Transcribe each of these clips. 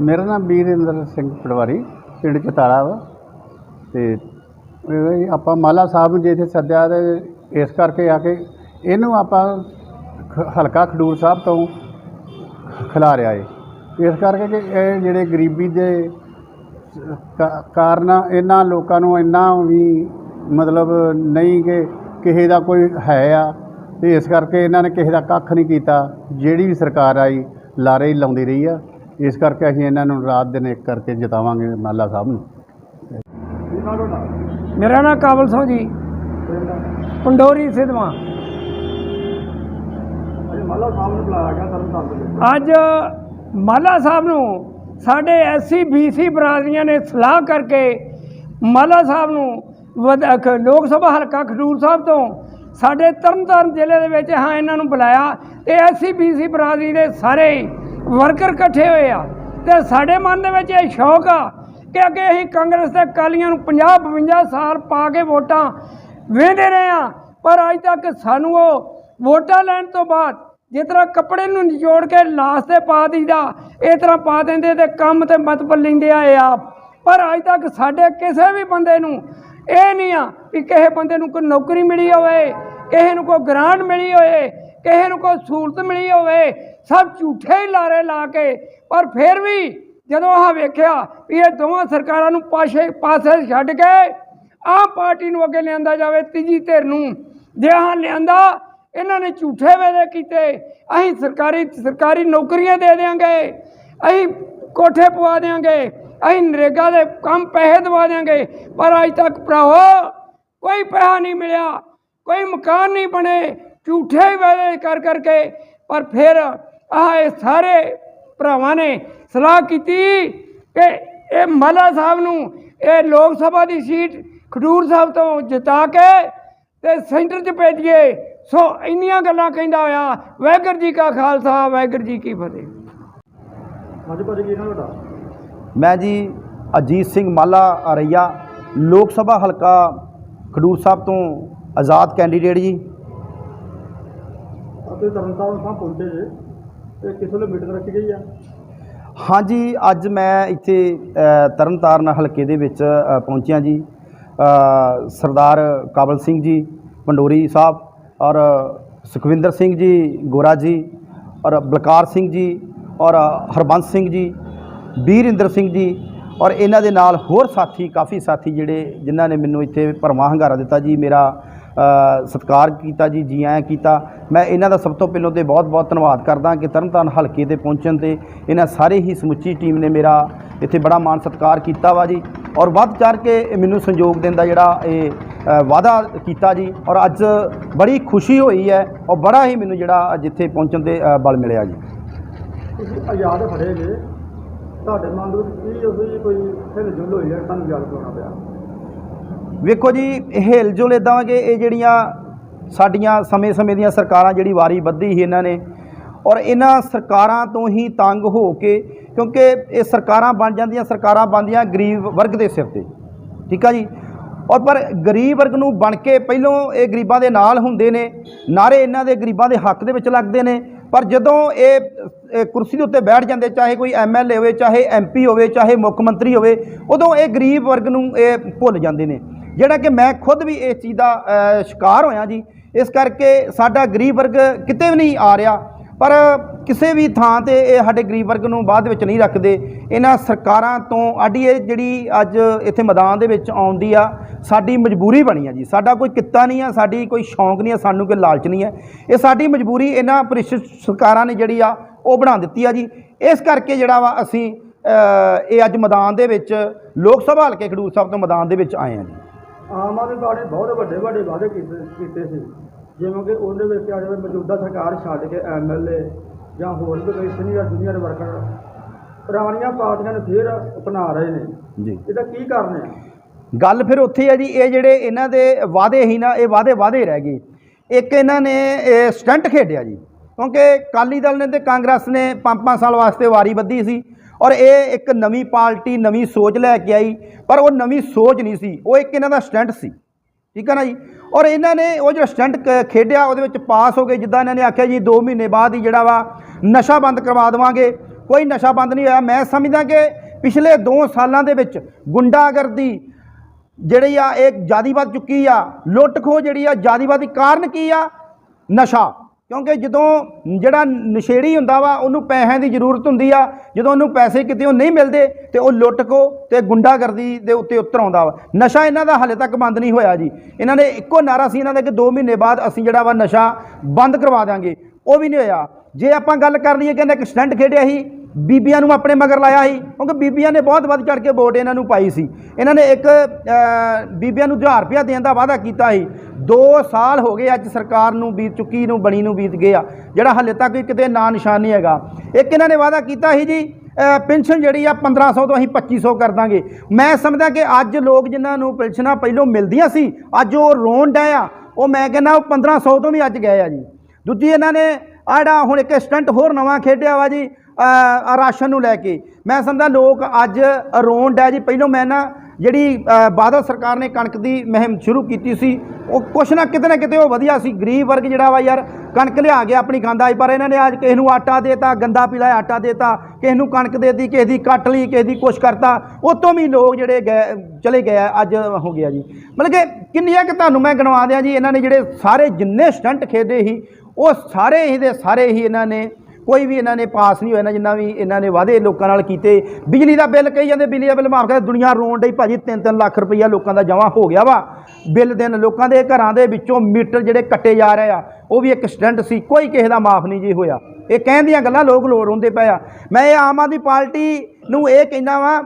ਮੇਰਾ ਨਾਮ ਵੀਰਿੰਦਰ ਸਿੰਘ ਪਟਵਾਰੀ, ਪਿੰਡ ਚਤਾਲਾ ਵਾ। ਤੇ ਇਹ ਆਪਾਂ ਮਾਲਾ ਸਾਹਿਬ ਨੂੰ ਜੇ ਇੱਥੇ ਸੱਦਿਆ ਤੇ ਇਸ ਕਰਕੇ ਆ ਕੇ ਇਹਨੂੰ ਆਪਾਂ ਖ- ਹਲਕਾ ਖਡੂਰ ਸਾਹਿਬ ਤੋਂ ਖਿਲਾਰਿਆ ਏ। ਇਸ ਕਰਕੇ ਕਿ ਇਹ ਜਿਹੜੇ ਗਰੀਬੀ ਦੇ ਕਾ- ਕਾਰਨ ਇਹਨਾਂ ਲੋਕਾਂ ਨੂੰ ਇੰਨਾ ਵੀ ਮਤਲਬ ਨਹੀਂ ਕਿ ਕਿਸੇ ਦਾ ਕੋਈ ਹੈ ਆ। ਤੇ ਇਸ ਕਰਕੇ ਇਹਨਾਂ ਨੇ ਕਿਸੇ ਦਾ ਕੱਖ ਨਹੀਂ ਕੀਤਾ। ਜਿਹੜੀ ਵੀ ਸਰਕਾਰ ਆਈ, ਲਾਰੇ ਹੀ ਲਾਉਂਦੀ ਰਹੀ ਆ। ਇਸ ਕਰਕੇ ਅਸੀਂ ਇਹਨਾਂ ਨੂੰ ਰਾਤ ਦਿਨ ਇੱਕ ਕਰਕੇ ਜਿਤਾਵਾਂਗੇ ਮਾਲਾ ਸਾਹਿਬ ਨੂੰ। ਮੇਰਾ ਨਾਮ ਕਾਬਲ ਸਿੰਘ ਜੀ। ਪੰਡੋਰੀ ਸਿਧਵਾ ਮਾਲਾ ਸਾਹਿਬ ਨੂੰ ਬੁਲਾਇਆ ਗਿਆ ਤਰਨ ਅੱਜ ਮਾਲਾ ਸਾਹਿਬ ਨੂੰ ਸਾਡੇ ਐਸਸੀ ਬੀਸੀ ਬਰਾਦਰੀਆਂ ਨੇ ਸਲਾਹ ਕਰਕੇ ਮਾਲਾ ਸਾਹਿਬ ਨੂੰ ਲੋਕ ਸਭਾ ਹਲਕਾ ਖਡੂਰ ਸਾਹਿਬ ਤੋਂ ਸਾਡੇ ਤਰਨਤਾਰਨ ਜ਼ਿਲ੍ਹੇ ਦੇ ਵਿੱਚ ਹਾਂ ਇਹਨਾਂ ਨੂੰ ਬੁਲਾਇਆ। ਤੇ ਐਸਸੀ ਬੀਸੀ ਬਰਾਦਰੀ ਦੇ ਸਾਰੇ ਵਰਕਰ ਇਕੱਠੇ ਹੋਏ ਆ। ਤੇ ਸਾਡੇ ਮਨ ਦੇ ਵਿੱਚ ਇਹ ਸ਼ੌਕ ਆ ਕਿ ਅੱਗੇ ਅਸੀਂ ਕਾਂਗਰਸ ਤੇ ਅਕਾਲੀਆਂ ਨੂੰ 50 52 ਸਾਲ ਪਾ ਕੇ ਵੋਟਾਂ ਵੇਂਦੇ ਰਹੇ ਆ। ਪਰ ਅੱਜ ਤੱਕ ਸਾਨੂੰ ਉਹ ਵੋਟਾਂ ਲੈਣ ਤੋਂ ਬਾਅਦ ਜਿਸ ਤਰ੍ਹਾਂ ਕੱਪੜੇ ਨੂੰ ਨਿਚੋੜ ਕੇ ਲਾਸ ਤੇ ਪਾ ਦਈਦਾ, ਇਸ ਤਰ੍ਹਾਂ ਪਾ ਦਿੰਦੇ ਤੇ ਕੰਮ ਤੇ ਮਤਲਬ ਲੈਂਦੇ ਆਏ ਆਪ। ਪਰ ਅੱਜ ਤੱਕ ਸਾਡੇ ਕਿਸੇ ਵੀ ਬੰਦੇ ਨੂੰ ਇਹ ਨਹੀਂ ਆ ਕਿ ਕਿਸੇ ਬੰਦੇ ਨੂੰ ਕੋਈ ਨੌਕਰੀ ਮਿਲੀ ਹੋਵੇ, ਕਿਸੇ ਨੂੰ ਕੋਈ ਗ੍ਰਾਂਟ ਮਿਲੀ ਹੋਵੇ ਕਿਸੇ ਨੂੰ ਕੋਈ ਸਹੂਲਤ ਮਿਲੀ ਹੋਵੇ, ਸਭ ਝੂਠੇ ਹੀ ਲਾਰੇ ਲਾ ਕੇ, ਪਰ ਫਿਰ ਵੀ ਜਦੋਂ ਆਹ ਵੇਖਿਆ ਵੀ ਇਹ ਦੋਵਾਂ ਸਰਕਾਰਾਂ ਨੂੰ ਪਾਸੇ ਪਾਸੇ ਛੱਡ ਕੇ ਆਹ ਪਾਰਟੀ ਨੂੰ ਅੱਗੇ ਲਿਆਂਦਾ ਜਾਵੇ, ਤੀਜੀ ਧਿਰ ਨੂੰ, ਜੇ ਆਹ ਲਿਆਂਦਾ, ਇਹਨਾਂ ਨੇ ਝੂਠੇ ਵਾਅਦੇ ਕੀਤੇ, ਅਸੀਂ ਸਰਕਾਰੀ ਸਰਕਾਰੀ ਨੌਕਰੀਆਂ ਦੇ ਦੇਾਂਗੇ ਅਸੀਂ ਕੋਠੇ ਪਵਾ ਦੇਾਂਗੇ ਅਸੀਂ ਨਰੇਗਾ ਦੇ ਕੰਮ ਪੈਸੇ ਦਵਾ ਦੇਾਂਗੇ ਪਰ ਅੱਜ ਤੱਕ ਭਰਾਵੋ, ਕੋਈ ਪੈਸਾ ਨਹੀਂ ਮਿਲਿਆ, ਕੋਈ ਮਕਾਨ ਨਹੀਂ ਬਣੇ ਝੂਠੇ ਵਾਅਦੇ ਕਰ ਕਰਕੇ ਪਰ ਫਿਰ ਆਹ ਇਹ ਸਾਰੇ ਭਰਾਵਾਂ ਨੇ ਸਲਾਹ ਕੀਤੀ ਕਿ ਇਹ ਮਾਲਾ ਸਾਹਿਬ ਨੂੰ ਇਹ ਲੋਕ ਸਭਾ ਦੀ ਸੀਟ ਖਡੂਰ ਸਾਹਿਬ ਤੋਂ ਜਿਤਾ ਕੇ ਤੇ ਸੈਂਟਰ 'ਚ ਭੇਜੀਏ। ਸੋ ਇੰਨੀਆਂ ਗੱਲਾਂ ਕਹਿੰਦਾ ਹੋਇਆ ਵਾਹਿਗੁਰੂ ਜੀ ਕਾ ਖਾਲਸਾ ਵਾਹਿਗੁਰੂ ਜੀ ਕੀ ਫਤਿਹ। ਮੈਂ ਜੀ ਅਜੀਤ ਸਿੰਘ ਮਾਲਾ ਅਰਈਆ ਲੋਕ ਸਭਾ ਹਲਕਾ ਖਡੂਰ ਸਾਹਿਬ ਤੋਂ ਆਜ਼ਾਦ ਕੈਂਡੀਡੇਟ ਜੀ। ਅਤੇ ਤਰਨਤਾਰਨ ਸਾਹਿਬ ਪਹੁੰਚੇ ਜੇ ਤੇ ਕਿਸ ਵੇਲੇ ਮੀਟਿੰਗ ਰੱਖੀ ਗਈ ਆ? ਹਾਂਜੀ, ਅੱਜ ਮੈਂ ਇੱਥੇ ਤਰਨਤਾਰਨ ਹਲਕੇ ਦੇ ਵਿੱਚ ਪਹੁੰਚਿਆ ਜੀ। ਸਰਦਾਰ ਕਾਬਲ ਸਿੰਘ ਜੀ, ਪੰਡੋਰੀ ਸਾਹਿਬ ਔਰ ਸੁਖਵਿੰਦਰ ਸਿੰਘ ਜੀ, ਗੋਰਾ ਜੀ ਔਰ ਬਲਕਾਰ ਸਿੰਘ ਜੀ ਔਰ ਹਰਬੰਸ ਸਿੰਘ ਜੀ ਵੀਰਿੰਦਰ ਸਿੰਘ ਜੀ ਔਰ ਇਹਨਾਂ ਦੇ ਨਾਲ ਹੋਰ ਸਾਥੀ, ਕਾਫੀ ਸਾਥੀ ਜਿਹੜੇ ਜਿਨ੍ਹਾਂ ਨੇ ਮੈਨੂੰ ਇੱਥੇ ਭਰਵਾਂ ਹੰਗਾਰਾ ਦਿੱਤਾ ਜੀ, ਮੇਰਾ ਸਤਿਕਾਰ ਕੀਤਾ ਜੀ ਜੀ ਆਇਆਂ ਕੀਤਾ। ਮੈਂ ਇਹਨਾਂ ਦਾ ਸਭ ਤੋਂ ਪਹਿਲਾਂ ਤੇ ਬਹੁਤ-ਬਹੁਤ ਧੰਨਵਾਦ ਕਰਦਾ ਕਿ ਤਰਨਤਾਰਨ ਹਲਕੇ ਤੇ ਪਹੁੰਚਣ ਤੇ ਇਹਨਾਂ ਸਾਰੇ ਹੀ ਸਮੁੱਚੀ ਟੀਮ ਨੇ ਮੇਰਾ ਇੱਥੇ ਬੜਾ ਮਾਣ ਸਤਿਕਾਰ ਕੀਤਾ ਵਾ ਜੀ। ਔਰ ਵੱਧ ਚੜ ਕੇ ਮੈਨੂੰ ਸੰਯੋਗ ਦੇਣ ਦਾ ਜਿਹੜਾ ਇਹ ਵਾਅਦਾ ਕੀਤਾ ਜੀ। ਔਰ ਅੱਜ ਬੜੀ ਖੁਸ਼ੀ ਹੋਈ ਹੈ ਔਰ ਬੜਾ ਹੀ ਮੈਨੂੰ ਜਿਹੜਾ ਅੱਜ ਇੱਥੇ ਪਹੁੰਚਣ ਤੇ ਬਲ ਮਿਲਿਆ ਜੀ। ਤੁਸੀਂ ਆਜ਼ਾਦ ਫੜੇ ਜੇ। ਤੁਹਾਡੇ ਮਨ ਵਿੱਚ ਕੀ ਉਸ ਕੋਈ ਹਿਲ ਜੁਲ ਹੋਈ ਹੈ? ਤੁਹਾਨੂੰ ਯਾਦ ਕਰਾਉਣਾ ਪਿਆ। ਵੇਖੋ ਜੀ, ਇਹ ਹਿਲਜੁਲ ਇਦਾਂ ਵਾ ਕਿ ਇਹ ਜਿਹੜੀਆਂ ਸਾਡੀਆਂ ਸਮੇਂ-ਸਮੇਂ ਦੀਆਂ ਸਰਕਾਰਾਂ ਜਿਹੜੀ ਵਾਰੀ ਵੱਧੀ ਸੀ ਇਹਨਾਂ ਨੇ, ਔਰ ਇਹਨਾਂ ਸਰਕਾਰਾਂ ਤੋਂ ਹੀ ਤੰਗ ਹੋ ਕੇ, ਕਿਉਂਕਿ ਇਹ ਸਰਕਾਰਾਂ ਬਣ ਜਾਂਦੀਆਂ, ਸਰਕਾਰਾਂ ਬਣਦੀਆਂ ਗਰੀਬ ਵਰਗ ਦੇ ਸਿਰ ਤੇ, ਠੀਕ ਆ ਜੀ? ਔਰ ਪਰ ਗਰੀਬ ਵਰਗ ਨੂੰ ਬਣ ਕੇ ਪਹਿਲੋਂ ਇਹ ਗਰੀਬਾਂ ਦੇ ਨਾਲ ਹੁੰਦੇ ਨੇ ਨਾਰੇ ਇਹਨਾਂ ਦੇ ਗਰੀਬਾਂ ਦੇ ਹੱਕ ਦੇ ਵਿੱਚ ਲੱਗਦੇ ਨੇ, ਪਰ ਜਦੋਂ ਇਹ ਇਹ ਕੁਰਸੀ ਦੇ ਉੱਤੇ ਬੈਠ ਜਾਂਦੇ, ਚਾਹੇ ਕੋਈ ਐਮਐਲਏ ਹੋਵੇ, ਚਾਹੇ ਐਮਪੀ ਹੋਵੇ, ਚਾਹੇ ਮੁੱਖ ਮੰਤਰੀ ਹੋਵੇ, ਉਦੋਂ ਇਹ ਗਰੀਬ ਵਰਗ ਨੂੰ ਇਹ ਭੁੱਲ ਜਾਂਦੇ ਨੇ। ਜਿਹੜਾ ਕਿ ਮੈਂ ਖੁਦ ਵੀ ਇਸ ਚੀਜ਼ ਦਾ ਸ਼ਿਕਾਰ ਹੋਇਆ ਜੀ। ਇਸ ਕਰਕੇ ਸਾਡਾ ਗਰੀਬ ਵਰਗ ਕਿਤੇ ਵੀ ਨਹੀਂ ਆ ਰਿਹਾ। ਪਰ ਕਿਸੇ ਵੀ ਥਾਂ ਤੇ ਇਹ ਸਾਡੇ ਗਰੀਬ ਵਰਗ ਨੂੰ ਬਾਅਦ ਵਿੱਚ ਨਹੀਂ ਰੱਖਦੇ। ਇਹਨਾਂ ਸਰਕਾਰਾਂ ਤੋਂ ਆਡੀ ਇਹ ਜਿਹੜੀ ਅੱਜ ਇੱਥੇ ਮੈਦਾਨ ਦੇ ਵਿੱਚ ਆਉਂਦੀ ਆ, ਸਾਡੀ ਮਜਬੂਰੀ ਬਣੀ ਆ ਜੀ। ਸਾਡਾ ਕੋਈ ਕਿੱਤਾ ਨਹੀਂ ਆ, ਸਾਡੀ ਕੋਈ ਸ਼ੌਂਕ ਨਹੀਂ ਆ, ਸਾਨੂੰ ਕੋਈ ਲਾਲਚ ਨਹੀਂ ਹੈ ਇਹ ਸਾਡੀ ਮਜਬੂਰੀ ਇਹਨਾਂ ਪ੍ਰਿਸ਼ਟ ਸਰਕਾਰਾਂ ਨੇ ਜਿਹੜੀ ਆ, ਉਹ ਬਣਾ ਦਿੱਤੀ ਆ ਜੀ। ਇਸ ਕਰਕੇ ਜਿਹੜਾ ਵਾ ਅਸੀਂ ਇਹ ਅੱਜ ਮੈਦਾਨ ਦੇ ਵਿੱਚ ਲੋਕ ਸਭਾ ਹਲਕੇ ਖਡੂਰ ਸਾਹਿਬ ਤੋਂ ਮੈਦਾਨ ਦੇ ਵਿੱਚ ਆਏ ਆ ਜੀ। ਆਮ ਆਦਮੀ ਪਾਰਟੀ ਬਹੁਤ ਵੱਡੇ ਵੱਡੇ ਵਾਅਦੇ ਕੀਤੇ ਕੀਤੇ ਸੀ। ਜਿਵੇਂ ਕਿ ਉਹਦੇ ਵਿੱਚ ਆ ਜਾਵੇ ਮੌਜੂਦਾ ਸਰਕਾਰ ਛੱਡ ਕੇ ਐਮਐਲਏ ਜਾਂ ਹੋਰ ਵੀ ਕੋਈ ਸੀਨੀਅਰ ਜੂਨੀਅਰ ਵਰਕਰ ਪੁਰਾਣੀਆਂ ਪਾਰਟੀਆਂ ਨੂੰ ਫਿਰ ਅਪਣਾ ਰਹੇ ਨੇ। ਜੀ। ਇਹਦਾ ਕੀ ਕਾਰਨ ਹੈ? ਗੱਲ ਫਿਰ ਉੱਥੇ ਹੈ ਜੀ ਇਹ ਜਿਹੜੇ ਇਹਨਾਂ ਦੇ ਵਾਅਦੇ ਹੀ ਨਾ ਇਹ ਵਾਅਦੇ ਵਾਅਦੇ ਰਹਿ ਗਏ। ਇੱਕ ਇਹਨਾਂ ਨੇ ਸਟੰਟ ਖੇਡਿਆ ਜੀ। ਕਿਉਂਕਿ ਕਾਲੀ ਦਲ ਨੇ ਤੇ ਕਾਂਗਰਸ ਨੇ ਪੰਜ ਪੰਜ ਸਾਲ ਵਾਸਤੇ ਵਾਰੀ ਬੱਧੀ ਸੀ। ਔਰ ਇਹ ਇੱਕ ਨਵੀਂ ਪਾਰਟੀ, ਨਵੀਂ ਸੋਚ ਲੈ ਕੇ ਆਈ, ਪਰ ਉਹ ਨਵੀਂ ਸੋਚ ਨਹੀਂ ਸੀ, ਉਹ ਇੱਕ ਇਹਨਾਂ ਦਾ ਸਟੰਟ ਸੀ। ਠੀਕ ਹੈ ਨਾ ਜੀ? ਔਰ ਇਹਨਾਂ ਨੇ ਉਹ ਜਿਹੜਾ ਸਟੰਟ ਕ- ਖੇਡਿਆ, ਉਹਦੇ ਵਿੱਚ ਪਾਸ ਹੋ ਗਏ, ਜਿੱਦਾਂ ਇਹਨਾਂ ਨੇ ਆਖਿਆ ਜੀ 2 ਮਹੀਨੇ ਬਾਅਦ ਹੀ ਜਿਹੜਾ ਵਾ ਨਸ਼ਾ ਬੰਦ ਕਰਵਾ ਦੇਵਾਂਗੇ। ਕੋਈ ਨਸ਼ਾ ਬੰਦ ਨਹੀਂ ਹੋਇਆ। ਮੈਂ ਸਮਝਦਾ ਕਿ ਪਿਛਲੇ 2 ਸਾਲਾਂ ਦੇ ਵਿੱਚ ਗੁੰਡਾਗਰਦੀ ਜਿਹੜੀ ਆ, ਇਹ ਜਿਆਦੀ ਵੱਧ ਚੁੱਕੀ ਆ। ਲੁੱਟ ਖੋ ਜਿਹੜੀ ਆ, ਜਿਆਦੀ ਵੱਧ ਕਾਰਨ ਕੀ ਆ? ਨਸ਼ਾ। ਕਿਉਂਕਿ ਜਦੋਂ ਜਿਹੜਾ ਨਸ਼ੇੜੀ ਹੁੰਦਾ ਵਾ, ਉਹਨੂੰ ਪੈਸਿਆਂ ਦੀ ਜ਼ਰੂਰਤ ਹੁੰਦੀ ਆ, ਜਦੋਂ ਉਹਨੂੰ ਪੈਸੇ ਕਿਤੇ ਨਹੀਂ ਮਿਲਦੇ, ਤੇ ਉਹ ਲੁੱਟ ਕੋ ਤੇ ਗੁੰਡਾਗਰਦੀ ਦੇ ਉੱਤੇ ਉਤਰ ਆਉਂਦਾ ਵਾ। ਨਸ਼ਾ ਇਹਨਾਂ ਦਾ ਹਾਲੇ ਤੱਕ ਬੰਦ ਨਹੀਂ ਹੋਇਆ ਜੀ। ਇਹਨਾਂ ਨੇ ਇੱਕੋ ਨਾਰਾ ਸੀ ਇਹਨਾਂ ਦਾ ਕਿ 2 ਮਹੀਨੇ ਬਾਅਦ ਅਸੀਂ ਜਿਹੜਾ ਵਾ ਨਸ਼ਾ ਬੰਦ ਕਰਵਾ ਦਾਂਗੇ ਉਹ ਵੀ ਨਹੀਂ ਹੋਇਆ। ਜੇ ਆਪਾਂ ਗੱਲ ਕਰ ਲਈਏ ਕਹਿੰਦਾ ਇੱਕ ਸਟੰਟ ਖੇਡਿਆ ਸੀ ਬੀਬੀਆਂ ਨੂੰ ਆਪਣੇ ਮਗਰ ਲਾਇਆ ਸੀ ਕਿਉਂਕਿ ਬੀਬੀਆਂ ਨੇ ਬਹੁਤ ਵੱਧ ਚੜ ਕੇ ਵੋਟ ਇਹਨਾਂ ਨੂੰ ਪਾਈ ਸੀ। ਇਹਨਾਂ ਨੇ ਇੱਕ ਬੀਬੀਆਂ ਨੂੰ 1000 ਰੁਪਇਆ ਦੇਣ ਦਾ ਵਾਅਦਾ ਕੀਤਾ ਸੀ। 2 ਸਾਲ ਹੋ ਗਏ ਅੱਜ ਸਰਕਾਰ ਨੂੰ ਬੀਤ ਚੁੱਕੀ ਨੂੰ ਬਣੀ ਨੂੰ ਬੀਤ ਗਿਆ ਜਿਹੜਾ ਹਲੇ ਤੱਕ ਕਿਤੇ ਨਾਂ ਨਿਸ਼ਾਨ ਨਹੀਂ ਹੈਗਾ। ਇੱਕ ਇਹਨਾਂ ਨੇ ਵਾਅਦਾ ਕੀਤਾ ਸੀ ਜੀ ਅ, ਪੈਨਸ਼ਨ ਜਿਹੜੀ ਆ 1500 ਤੋਂ ਅਸੀਂ 2500 ਕਰ ਦਾਂਗੇ। ਮੈਂ ਸਮਝਦਾ ਕਿ ਅੱਜ ਲੋਕ ਜਿਨ੍ਹਾਂ ਨੂੰ ਪੈਨਸ਼ਨਾਂ ਪਹਿਲੋਂ ਮਿਲਦੀਆਂ ਸੀ ਅੱਜ ਉਹ ਰੋਣ ਡਏ ਆ। ਉਹ ਮੈਂ ਕਹਿੰਦਾ ਉਹ 1500 ਤੋਂ ਵੀ ਅੱਜ ਗਏ ਆ ਜੀ। ਦੂਜੀ ਇਹਨਾਂ ਨੇ ਆਹ ਹੁਣ ਇੱਕ ਸਟੰਟ ਹੋਰ ਨਵਾਂ ਖੇਡਿਆ ਵਾ ਜੀ ਰਾਸ਼ਨ ਨੂੰ ਲੈ ਕੇ। ਮੈਂ ਸਮਝਦਾ ਲੋਕ ਅੱਜ ਰੋਣ ਡੈ ਜੀ। ਪਹਿਲੋਂ ਮੈਂ ਨਾ ਜਿਹੜੀ ਬਾਦਲ ਸਰਕਾਰ ਨੇ ਕਣਕ ਦੀ ਮੁਹਿੰਮ ਸ਼ੁਰੂ ਕੀਤੀ ਸੀ, ਉਹ ਕੁਛ ਨਾ ਕਿਤੇ ਨਾ ਕਿਤੇ ਉਹ ਵਧੀਆ ਸੀ। ਗਰੀਬ ਵਰਗ ਜਿਹੜਾ ਵਾ ਯਾਰ, ਕਣਕ ਲਿਆ ਗਿਆ ਆਪਣੀ ਖਾਂਦਾ ਸੀ, ਪਰ ਇਹਨਾਂ ਨੇ ਅੱਜ ਕਿਸੇ ਨੂੰ ਆਟਾ ਦੇਤਾ, ਗੰਦਾ ਪੀਲਾ ਆਟਾ ਦੇਤਾ, ਕਿਸੇ ਨੂੰ ਕਣਕ ਦੇਤੀ, ਕਿਸੇ ਦੀ ਕੱਟ ਲਈ, ਕਿਸੇ ਦੀ ਕੁਛ ਕਰਤਾ। ਉਹ ਵੀ ਲੋਕ ਜਿਹੜੇ ਗਏ, ਚਲੇ ਗਏ ਅੱਜ ਹੋ ਗਿਆ ਜੀ। ਮਤਲਬ ਕਿ ਕਿੰਨੀਆਂ ਕਿ ਤੁਹਾਨੂੰ ਮੈਂ ਗਣਵਾ ਦਿਆਂ ਜੀ, ਇਹਨਾਂ ਨੇ ਜਿਹੜੇ ਸਾਰੇ ਜਿੰਨੇ ਸਟੰਟ ਖੇਡੇ ਸੀ, ਉਹ ਸਾਰੇ ਹੀ ਦੇ ਸਾਰੇ ਹੀ ਇਹਨਾਂ ਨੇ ਕੋਈ ਵੀ ਇਹਨਾਂ ਨੇ ਪਾਸ ਨਹੀਂ ਹੋਇਆ ਨਾ, ਜਿੰਨਾ ਵੀ ਇਹਨਾਂ ਨੇ ਵਾਅਦੇ ਲੋਕਾਂ ਨਾਲ ਕੀਤੇ। ਬਿਜਲੀ ਦਾ ਬਿੱਲ ਕਹੀ ਜਾਂਦੇ, ਬਿਜਲੀ ਦਾ ਬਿੱਲ ਮਾਫ ਕਰ, ਦੁਨੀਆ ਰੋਣ ਡਈ ਭਾਜੀ 3-3 ਲੱਖ ਰੁਪਈਆ ਲੋਕਾਂ ਦਾ ਜਮ੍ਹਾਂ ਹੋ ਗਿਆ ਵਾ। ਬਿੱਲ ਦਿਨ ਲੋਕਾਂ ਦੇ ਘਰਾਂ ਦੇ ਵਿੱਚੋਂ ਮੀਟਰ ਜਿਹੜੇ ਕੱਟੇ ਜਾ ਰਹੇ ਆ, ਉਹ ਵੀ ਇੱਕ ਸਟੈਂਡ ਸੀ, ਕੋਈ ਕਿਸੇ ਦਾ ਮਾਫ ਨਹੀਂ ਜੀ ਹੋਇਆ। ਇਹ ਕਹਿਣ ਦੀਆਂ ਗੱਲਾਂ ਲੋਕ ਲੋੜ ਹੁੰਦੇ ਪਏ ਆ। ਮੈਂ ਇਹ ਆਮ ਆਦਮੀ ਪਾਰਟੀ ਨੂੰ ਇਹ ਕਹਿੰਦਾ ਵਾ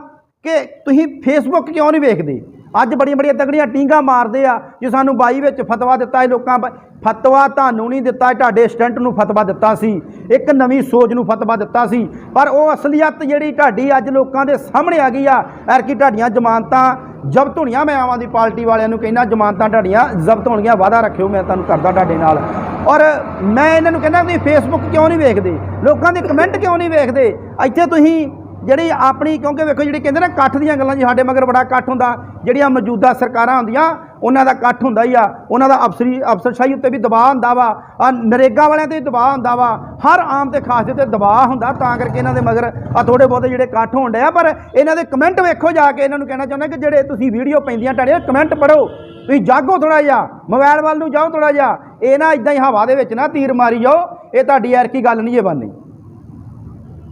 ਕਿ ਤੁਸੀਂ ਫੇਸਬੁੱਕ ਕਿਉਂ ਨਹੀਂ ਵੇਖਦੇ? ਅੱਜ ਬੜੀਆਂ ਬੜੀਆਂ ਤਗੜੀਆਂ ਟੀਂਗਾ ਮਾਰਦੇ ਆ, ਜੇ ਸਾਨੂੰ ਬਾਈ ਵਿੱਚ ਫਤਵਾ ਦਿੱਤਾ ਇਹ ਲੋਕਾਂ ਬ- ਫਤਵਾ ਤੁਹਾਨੂੰ ਨਹੀਂ ਦਿੱਤਾ, ਇਹ ਤੁਹਾਡੇ ਸਟੈਂਟ ਨੂੰ ਫਤਵਾ ਦਿੱਤਾ ਸੀ। ਇੱਕ ਨਵੀਂ ਸੋਚ ਨੂੰ ਫਤਵਾ ਦਿੱਤਾ ਸੀ। ਪਰ ਉਹ ਅਸਲੀਅਤ ਜਿਹੜੀ ਤੁਹਾਡੀ ਅੱਜ ਲੋਕਾਂ ਦੇ ਸਾਹਮਣੇ ਆ ਗਈ ਆ ਐਰਕੀ ਤੁਹਾਡੀਆਂ ਜ਼ਮਾਨਤਾਂ ਜ਼ਬਤ ਹੋਣੀਆਂ, ਮੈਂ ਆਮ ਆਦਮੀ ਪਾਰਟੀ ਵਾਲਿਆਂ ਨੂੰ ਕਹਿੰਦਾ, ਜ਼ਮਾਨਤਾਂ ਤੁਹਾਡੀਆਂ ਜ਼ਬਤ ਹੋਣਗੀਆਂ, ਵਾਅਦਾ ਰੱਖਿਓ, ਮੈਂ ਤੁਹਾਨੂੰ ਕਰਦਾ ਤੁਹਾਡੇ ਨਾਲ। ਔਰ ਮੈਂ ਇਹਨਾਂ ਨੂੰ ਕਹਿੰਦਾ, ਤੁਸੀਂ ਫੇਸਬੁੱਕ ਕਿਉਂ ਨਹੀਂ ਵੇਖਦੇ? ਲੋਕਾਂ ਦੇ ਕਮੈਂਟ ਕਿਉਂ ਨਹੀਂ ਵੇਖਦੇ? ਇੱਥੇ ਤੁਸੀਂ ਜਿਹੜੀ ਆਪਣੀ, ਕਿਉਂਕਿ ਵੇਖੋ ਜਿਹੜੀ ਕਹਿੰਦੇ ਨਾ ਇਕੱਠ ਦੀਆਂ ਗੱਲਾਂ ਜੀ, ਸਾਡੇ ਮਗਰ ਬੜਾ ਇਕੱਠ ਹੁੰਦਾ। ਜਿਹੜੀਆਂ ਮੌਜੂਦਾ ਸਰਕਾਰਾਂ ਹੁੰਦੀਆਂ, ਉਹਨਾਂ ਦਾ ਇਕੱਠ ਹੁੰਦਾ ਹੀ ਆ। ਉਹਨਾਂ ਦਾ ਅਫਸਰੀ, ਅਫਸਰਸ਼ਾਹੀ ਉੱਤੇ ਵੀ ਦਬਾਅ ਹੁੰਦਾ ਵਾ। ਆ ਨਰੇਗਾ ਵਾਲਿਆਂ ਤੇ ਵੀ ਦਬਾਅ ਹੁੰਦਾ ਵਾ। ਹਰ ਆਮ ਤੇ ਖਾਸ ਦੇ ਤੇ ਦਬਾਅ ਹੁੰਦਾ, ਤਾਂ ਕਰਕੇ ਇਹਨਾਂ ਦੇ ਮਗਰ ਆ ਥੋੜੇ ਬਹੁਤੇ ਜਿਹੜੇ ਇਕੱਠ ਹੋਣ ਡਿਆ ਪਰ ਇਹਨਾਂ ਦੇ ਕਮੈਂਟ ਵੇਖੋ ਜਾ ਕੇ, ਇਹਨਾਂ ਨੂੰ ਕਹਿਣਾ ਚਾਹੁੰਦਾ ਕਿ ਜਿਹੜੇ ਤੁਸੀਂ ਵੀਡੀਓ ਪੈਂਦੀਆਂ ਤੁਹਾਡੇ, ਕਮੈਂਟ ਪੜੋ ਤੁਸੀਂ ਜਾਗੋ ਥੋੜਾ ਜਿਹਾ, ਮੋਬਾਈਲ ਵੱਲ ਨੂੰ ਜਾਓ ਥੋੜਾ ਜਿਹਾ। ਇਹ ਨਾ ਇਦਾਂ ਹੀ ਹਵਾ ਦੇ ਵਿੱਚ ਨਾ ਤੀਰ ਮਾਰੀ ਜਾਓ। ਇਹ ਤੁਹਾਡੀ ਯਾਰ ਕੀ ਗੱਲ ਨਹੀਂ ਇਹ ਬਣਨੀ।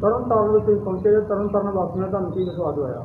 ਤਰਨ ਤਾਰਨ ਵਿੱਚ ਤੁਸੀਂ ਪਹੁੰਚੇ ਜੇ ਤਰਨ ਤਾਰਨ ਵਾਸੀਆਂ ਨੇ ਤੁਹਾਨੂੰ ਕੀ ਵਿਸ਼ਵਾਸ ਹੋਇਆ?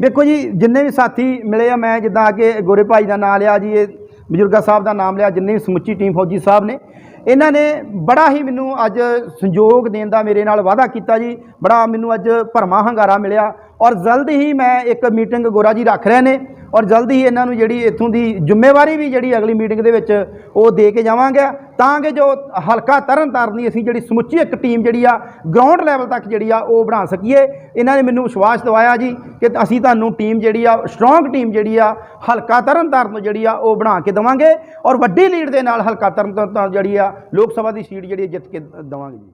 ਵੇਖੋ ਜੀ, ਜਿੰਨੇ ਵੀ ਸਾਥੀ ਮਿਲੇ ਆ, ਮੈਂ ਜਿੱਦਾਂ ਕਿ ਗੋਰੇ ਭਾਈ ਦਾ ਨਾਮ ਲਿਆ ਜੀ, ਇਹ ਬਜ਼ੁਰਗਾ ਸਾਹਿਬ ਦਾ ਨਾਮ ਲਿਆ, ਜਿੰਨੇ ਵੀ ਸਮੁੱਚੀ ਟੀਮ ਫੌਜੀ ਸਾਹਿਬ ਨੇ ਇਹਨਾਂ ਨੇ ਬੜਾ ਹੀ ਮੈਨੂੰ ਅੱਜ ਸੰਯੋਗ ਦੇਣ ਦਾ ਮੇਰੇ ਨਾਲ ਵਾਅਦਾ ਕੀਤਾ ਜੀ। ਬੜਾ ਮੈਨੂੰ ਅੱਜ ਭਰਮਾ ਹੰਗਾਰਾ ਮਿਲਿਆ ਔਰ ਜਲਦ ਹੀ ਮੈਂ ਇੱਕ ਮੀਟਿੰਗ ਗੋਰਾ ਜੀ ਰੱਖ ਰਹੇ ਨੇ ਔਰ ਜਲਦ ਹੀ ਇਹਨਾਂ ਨੂੰ ਜਿਹੜੀ ਇੱਥੋਂ ਦੀ ਜ਼ਿੰਮੇਵਾਰੀ ਵੀ ਜਿਹੜੀ ਅਗਲੀ ਮੀਟਿੰਗ ਦੇ ਵਿੱਚ ਉਹ ਦੇ ਕੇ ਜਾਵਾਂਗੇ। ਤਾਂ ਕਿ ਜੋ ਹਲਕਾ ਤਰਨ ਤਾਰਨ ਦੀ ਅਸੀਂ ਜਿਹੜੀ ਸਮੁੱਚੀ ਇੱਕ ਟੀਮ ਜਿਹੜੀ ਆ ਗਰਾਊਂਡ ਲੈਵਲ ਤੱਕ ਜਿਹੜੀ ਆ, ਉਹ ਬਣਾ ਸਕੀਏ। ਇਹਨਾਂ ਨੇ ਮੈਨੂੰ ਵਿਸ਼ਵਾਸ ਦਿਵਾਇਆ ਜੀ ਕਿ ਅਸੀਂ ਤੁਹਾਨੂੰ ਟੀਮ ਜਿਹੜੀ ਆ ਸਟਰੋਂਗ ਟੀਮ ਜਿਹੜੀ ਆ, ਹਲਕਾ ਤਰਨ ਤਾਰਨ ਜਿਹੜੀ ਆ, ਉਹ ਬਣਾ ਕੇ ਦੇਵਾਂਗੇ। ਔਰ ਵੱਡੀ ਲੀਡ ਦੇ ਨਾਲ ਹਲਕਾ ਤਰਨ ਤਾਰਨ ਜਿਹੜੀ ਆ ਲੋਕ ਸਭਾ ਦੀ ਸੀਟ ਜਿਹੜੀ ਆ ਜਿੱਤ ਕੇ ਦੇਵਾਂਗੇ ਜੀ।